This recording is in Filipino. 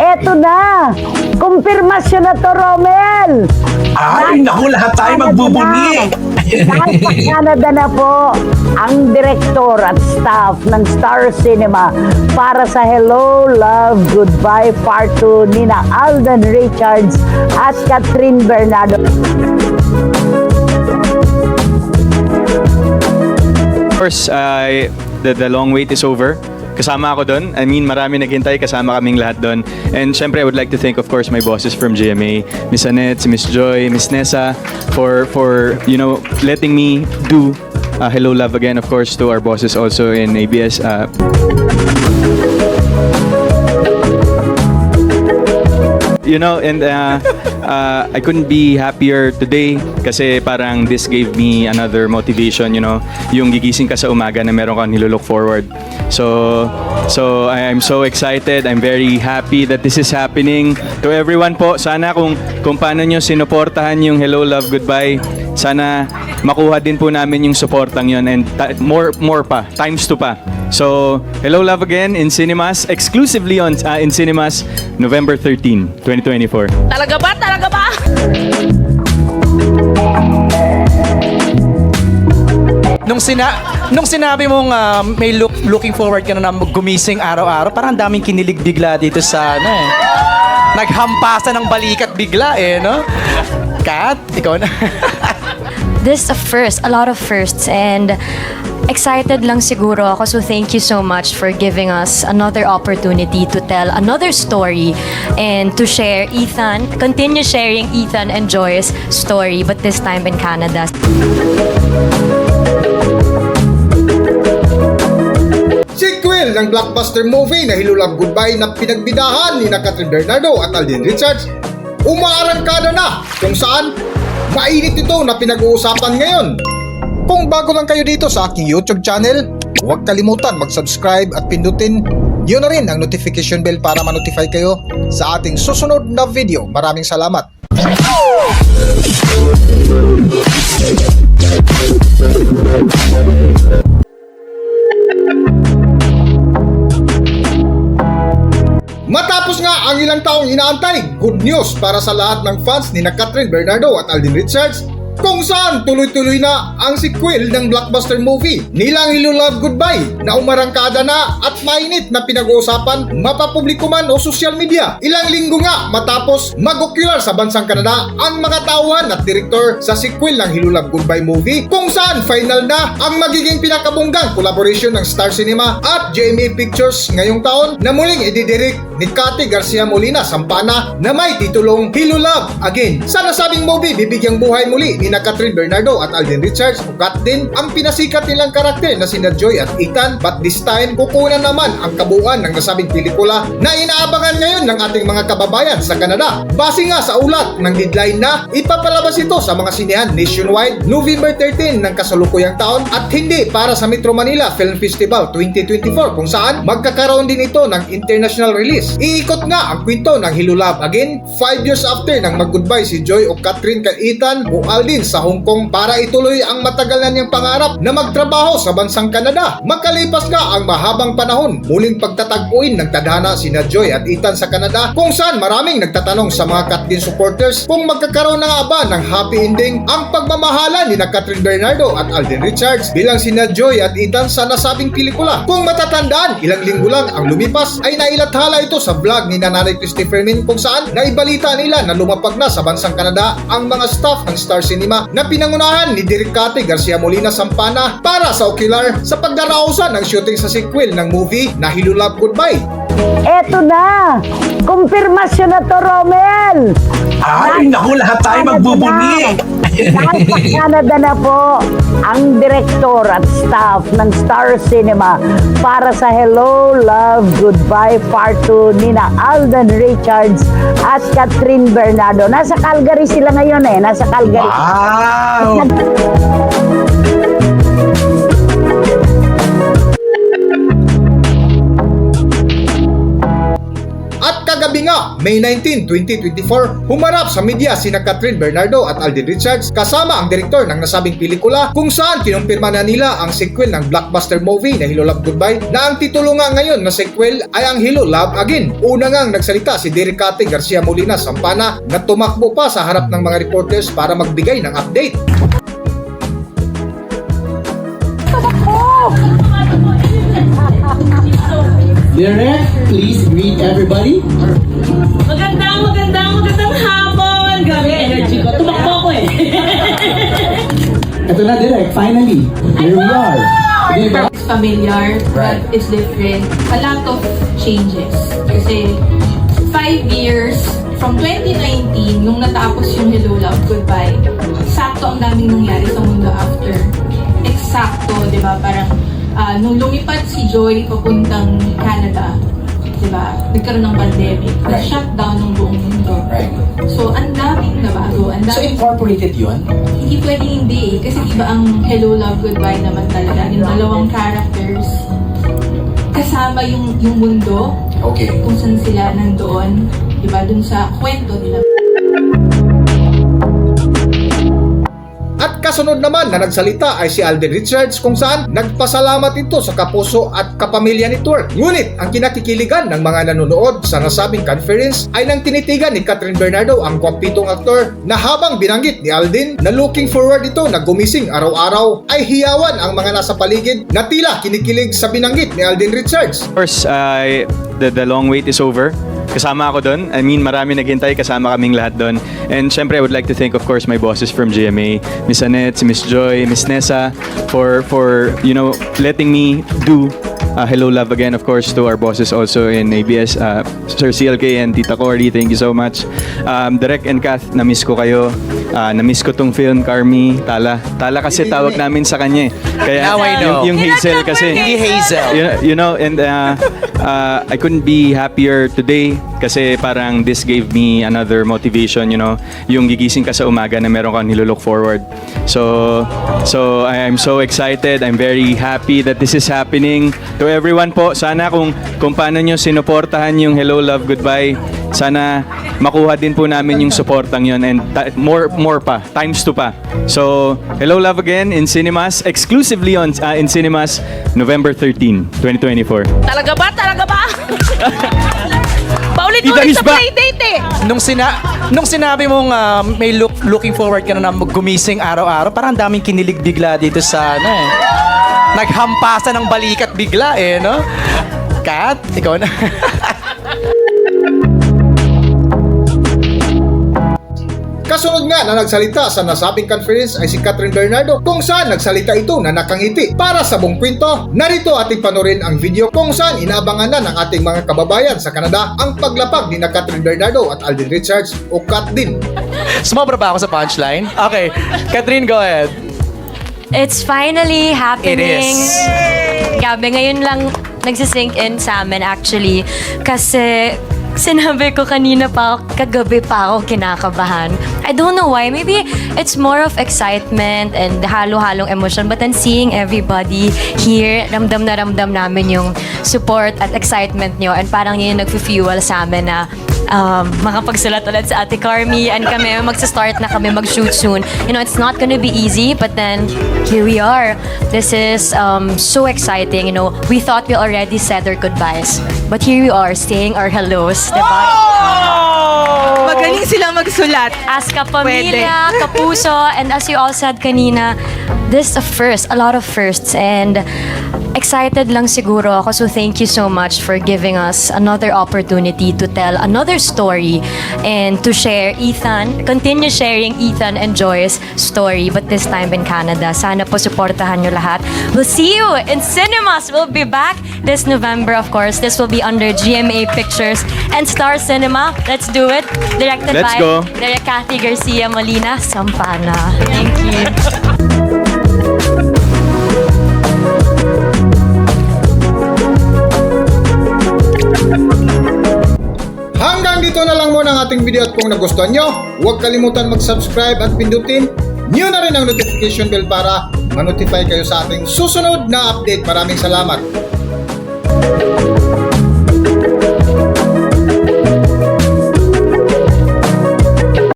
Eto na! Kumpirmasyon na to, Romel! Ay, naku, lahat tayo magbubunyi. Nasa Canada na po ang direktor at staff ng Star Cinema para sa Hello, Love, Goodbye Part 2 nina Alden Richards at Catherine Bernardo. Of course, uh, the, the long wait is over. Kasama ako doon. I mean, marami naghintay. Kasama kaming lahat doon. And syempre, I would like to thank, of course, my bosses from GMA. Miss Annette, si Miss Joy, Miss Nessa, for, for you know, letting me do uh, Hello Love Again. Of course, to our bosses also in ABS. Uh, you know, and uh, uh, I couldn't be happier today kasi parang this gave me another motivation, you know, yung gigising ka sa umaga na meron kang nilook forward. So, so I'm so excited. I'm very happy that this is happening. To everyone po, sana kung, kung paano nyo sinuportahan yung Hello, Love, Goodbye, sana makuha din po namin yung supportang yon and more more pa, times two pa. So, Hello Love Again in cinemas, exclusively on uh, in cinemas November 13, 2024. Talaga ba? Talaga ba? Nung sina nung sinabi mong ah, may look looking forward ka na na gumising araw-araw, parang ang daming kinilig bigla dito sa ano eh. Naghampasan ng balikat bigla eh, no? Kat, ikaw na. this a first, a lot of firsts, and excited lang siguro ako. So thank you so much for giving us another opportunity to tell another story and to share Ethan, continue sharing Ethan and Joy's story, but this time in Canada. Sequel ng blockbuster movie na Hilulab Goodbye na pinagbidahan ni Catherine Bernardo at Alden Richards, umaarangkada na kung saan mainit ito na pinag-uusapan ngayon. Kung bago lang kayo dito sa aking YouTube channel, huwag kalimutan mag-subscribe at pindutin nyo na rin ang notification bell para ma-notify kayo sa ating susunod na video. Maraming salamat! Matapos nga ang ilang taong inaantay, good news para sa lahat ng fans ni na Catherine Bernardo at Alden Richards kung saan tuloy-tuloy na ang sequel ng blockbuster movie nilang Hello Love Goodbye na umarangkada na at mainit na pinag-uusapan mapapubliko man o social media. Ilang linggo nga matapos mag-ocular sa bansang Canada ang mga tauhan at direktor sa sequel ng Hello Love Goodbye movie kung saan final na ang magiging pinakabunggang collaboration ng Star Cinema at JMA Pictures ngayong taon na muling ididirect ni Cathy Garcia Molina Sampana na may titulong Hello Love Again. Sa nasabing movie, bibigyang buhay muli ni na Catherine Bernardo at Alden Richards ugat din ang pinasikat nilang karakter na sina Joy at Ethan but this time kukunan naman ang kabuuan ng nasabing pelikula na inaabangan ngayon ng ating mga kababayan sa Canada. Base nga sa ulat ng deadline na ipapalabas ito sa mga sinehan nationwide November 13 ng kasalukuyang taon at hindi para sa Metro Manila Film Festival 2024 kung saan magkakaroon din ito ng international release. Iikot nga ang kwento ng Hilulab again 5 years after nang mag-goodbye si Joy o Catherine kay Ethan o Aldin sa Hong Kong para ituloy ang matagal na niyang pangarap na magtrabaho sa bansang Canada. Makalipas nga ang mahabang panahon, muling pagtatagpuin ng tadhana sina Joy at Ethan sa Canada kung saan maraming nagtatanong sa mga Katlin supporters kung magkakaroon na ba ng happy ending ang pagmamahala ni na Catherine Bernardo at Alden Richards bilang sina Joy at Ethan sa nasabing pelikula. Kung matatandaan, ilang linggo lang ang lumipas ay nailathala ito sa vlog ni Nanay Christopher Min kung saan naibalita nila na lumapag na sa bansang Canada ang mga staff ng Star Cinema na pinangunahan ni Direk Garcia Molina Sampana para sa ocular sa pagdarausan ng shooting sa sequel ng movie na Hilulab Goodbye. Eto na! Kumpirmasyon na to, Romel! Ay, naku, lahat tayo magbubunyi. Nasa Canada na po ang direktor at staff ng Star Cinema para sa Hello, Love, Goodbye Part 2 nina Alden Richards at Catherine Bernardo. Nasa Calgary sila ngayon eh. Nasa Calgary. Wow! Kagabi nga May 19, 2024, humarap sa media sina Catherine Bernardo at Alden Richards kasama ang direktor ng nasabing pelikula kung saan kinumpirma na nila ang sequel ng blockbuster movie na Hello Love Goodbye na ang titulo nga ngayon na sequel ay ang Hello Love Again. Una ngang nagsalita si Derek Cate Garcia Molina Sampana na tumakbo pa sa harap ng mga reporters para magbigay ng update. Direct, please greet everybody. Magandang, magandang, magandang hapon! Grabe, energy ko. Tumakbo ko eh. Ito na, Direct, finally. Here we are. Diba? It's familiar, but it's different. A lot of changes. Kasi five years from 2019, nung natapos yung Hello Love Goodbye, sakto ang daming nangyari sa mundo after. Eksakto, di ba? Parang ah, nung lumipad si Joy papuntang Canada, di ba? Nagkaroon ng pandemic. Nag-shutdown ng buong mundo. Right. So, ang daming nabago. Ang So daming incorporated yun? hindi pwedeng hindi. Kasi iba ang Hello, Love, Goodbye naman talaga. Yung dalawang characters, kasama yung, yung mundo, Okay. kung saan sila nandoon. Diba? Dun sa kwento nila. Kasunod naman na nagsalita ay si Alden Richards kung saan nagpasalamat ito sa kapuso at kapamilya ni Twerk. Ngunit ang kinakikiligan ng mga nanonood sa nasabing conference ay nang tinitigan ni Catherine Bernardo ang gwapitong aktor na habang binanggit ni Alden na looking forward ito na gumising araw-araw ay hiyawan ang mga nasa paligid na tila kinikilig sa binanggit ni Alden Richards. Of course, uh, the, the long wait is over. Kasama ako doon. I mean, marami naghintay. Kasama kaming lahat doon. And syempre, I would like to thank, of course, my bosses from GMA. Miss Annette, si Miss Joy, Miss Nessa, for, for you know, letting me do uh, Hello Love Again, of course, to our bosses also in ABS. Uh, Sir CLK and Tita Cory, thank you so much. Um, Direk and Kath, na-miss ko kayo. Uh, na-miss ko tong film, Carmi, Tala. Tala kasi tawag namin sa kanya eh. Kaya Now I know. Yung, yung Hazel kasi. Hindi Hazel. you know, you know and uh, uh, I couldn't be happier today kasi parang this gave me another motivation, you know, yung gigising ka sa umaga na meron kang nilook forward. So, so I am so excited. I'm very happy that this is happening. To everyone po, sana kung, kung paano nyo sinuportahan yung Hello, Love, Goodbye, sana makuha din po namin yung supportang yon and ta- more more pa times two pa so hello love again in cinemas exclusively on uh, in cinemas November 13 2024 Talaga ba? Talaga ba? Paulit-ulit is sa back! playdate eh. Nung, sina nung sinabi mong ah, may look looking forward ka na na gumising araw-araw, parang ang daming kinilig bigla dito sa ano eh. Naghampasan ng balikat bigla eh, no? Kat, ikaw na. Kasunod nga na nagsalita sa nasabing conference ay si Catherine Bernardo kung saan nagsalita ito na nakangiti. Para sa buong kwento, narito ating panorin ang video kung saan inaabangan na ng ating mga kababayan sa Canada ang paglapag ni na Catherine Bernardo at Alden Richards o Kat din. Sumobra ba ako sa punchline? Okay, Catherine, go ahead. It's finally happening. It is. Gabi, ngayon lang nagsisink in sa amin actually. Kasi sinabi ko kanina pa, kagabi pa ako kinakabahan. I don't know why. Maybe it's more of excitement and halo-halong emotion. But then seeing everybody here, ramdam na ramdam namin yung support at excitement nyo. And parang yun yung nag-fuel sa amin na um, makapagsulat ulit sa Ate Carmi and kami magsa-start na kami mag-shoot soon. You know, it's not gonna be easy, but then here we are. This is um, so exciting. You know, we thought we already said our goodbyes, but here we are saying our hellos, diba? Magaling sila magsulat. As kapamilya, kapuso, and as you all said kanina, this is a first, a lot of firsts, and excited lang siguro ako. So thank you so much for giving us another opportunity to tell another story and to share Ethan, continue sharing Ethan and Joy's story, but this time in Canada. Sana po supportahan nyo lahat. We'll see you in cinemas. We'll be back this November, of course. This will be under GMA Pictures and Star Cinema. Let's do it. Directed Let's by go. Direct Kathy Garcia Molina, Sampana. Thank you. Dito na lang muna ang ating video at kung nagustuhan nyo, huwag kalimutan mag-subscribe at pindutin nyo na rin ang notification bell para ma-notify kayo sa ating susunod na update. Maraming salamat!